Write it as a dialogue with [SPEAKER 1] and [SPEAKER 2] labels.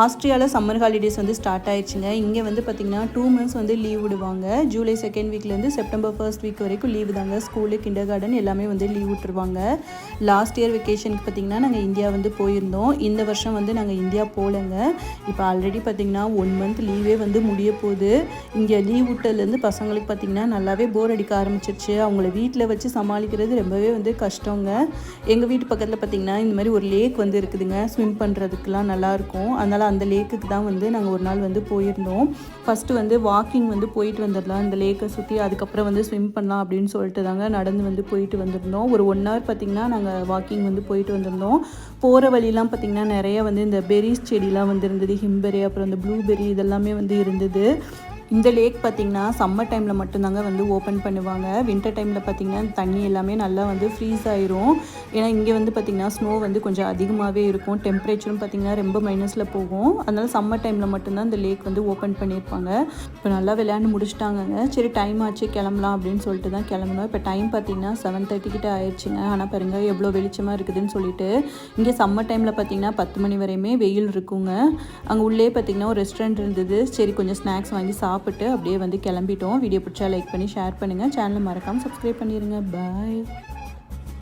[SPEAKER 1] ஆஸ்திரியாவில் summer holidays வந்து start ஆயிடுச்சுங்க. இங்கே வந்து பார்த்திங்கன்னா டூ மந்த்ஸ் வந்து லீவ் விடுவாங்க. ஜூலை செகண்ட் வீக்லேருந்து செப்டம்பர் ஃபர்ஸ்ட் வீக் வரைக்கும் லீவு தாங்க. ஸ்கூலு கிண்டர் கார்டன் எல்லாமே வந்து லீவ் விட்டுருவாங்க. லாஸ்ட் இயர் வெக்கேஷனுக்கு பார்த்திங்கன்னா நாங்கள் இந்தியா வந்து போயிருந்தோம். இந்த வருஷம் வந்து நாங்கள் இந்தியா போகலங்க. இப்போ ஆல்ரெடி பார்த்திங்கன்னா ஒன் மந்த் லீவே வந்து முடிய போகுது. இங்கே லீவ் விட்டதுலேருந்து பசங்களுக்கு பார்த்திங்கன்னா நல்லாவே போர் அடிக்க ஆரம்பிச்சிருச்சு. அவங்கள வீட்டில் வச்சு சமாளிக்கிறது ரொம்பவே வந்து கஷ்டங்க. எங்கள் வீட்டு பக்கத்தில் பார்த்திங்கன்னா இந்த மாதிரி ஒரு லேக் வந்து இருக்குதுங்க. ஸ்விம் பண்ணுறதுக்குலாம் நல்லாயிருக்கும் அதனால் அந்த லேக்குக்கு தான் வந்து நாங்கள் ஒரு நாள் வந்து போயிருந்தோம். ஃபஸ்ட்டு வந்து வாக்கிங் வந்து போயிட்டு வந்துடலாம். இந்த லேக்கை சுற்றி அதுக்கப்புறம் வந்து ஸ்விம் பண்ணலாம் அப்படின்னு சொல்லிட்டு தாங்க நடந்து வந்து போயிட்டு வந்திருந்தோம். ஒரு ஒன் ஹவர் பார்த்திங்கன்னா நாங்கள் வாக்கிங் வந்து போயிட்டு வந்திருந்தோம். போகிற வழிலாம் பார்த்திங்கன்னா நிறைய வந்து இந்த பெரிஸ் செடிலாம் வந்து இருந்தது. ஹிம்பெரி அப்புறம் இந்த ப்ளூபெரி இதெல்லாமே வந்து இருந்தது. இந்த லேக் பார்த்திங்கன்னா சம்மர் டைமில் மட்டும்தாங்க வந்து ஓப்பன் பண்ணுவாங்க. வின்டர் டைமில் பார்த்திங்கன்னா தண்ணி எல்லாமே நல்லா வந்து ஃப்ரீஸ் ஆயிரும். ஏன்னா இங்கே வந்து பார்த்திங்கன்னா ஸ்னோ வந்து கொஞ்சம் அதிகமாகவே இருக்கும். டெம்பரேச்சரும் பார்த்திங்கன்னா ரொம்ப மைனஸில் போகும். அதனால் சம்மர் டைமில் மட்டும்தான் இந்த லேக் வந்து ஓப்பன் பண்ணியிருப்பாங்க. இப்போ நல்லா விளையாண்டு முடிச்சிட்டாங்கங்க. சரி டைம் ஆச்சு கிளம்பலாம் அப்படின்னு சொல்லிட்டு தான் கிளம்பணும் இப்போ டைம் பார்த்திங்கன்னா செவன் தேர்ட்டி கிட்ட ஆயிடுச்சுங்க. ஆனால் பாருங்கள் எவ்வளோ வெளிச்சமாக இருக்குதுன்னு சொல்லிட்டு. இங்கே சம்மர் டைமில் பார்த்திங்கன்னா பத்து மணி வரையுமே வெயில் இருக்குங்க. அங்கே உள்ளே பார்த்திங்கன்னா ஒரு ரெஸ்டாரண்ட் இருந்தது. சரி கொஞ்சம் ஸ்நாக்ஸ் வாங்கி சாப்பிட்டு அப்படியே வந்து கிளம்பிட்டோம். வீடியோ பிடிச்சா லைக் பண்ணி ஷேர் பண்ணுங்கள் சேனலை மறக்காமல் சப்ஸ்கிரைப் பண்ணிடுங்க பாய்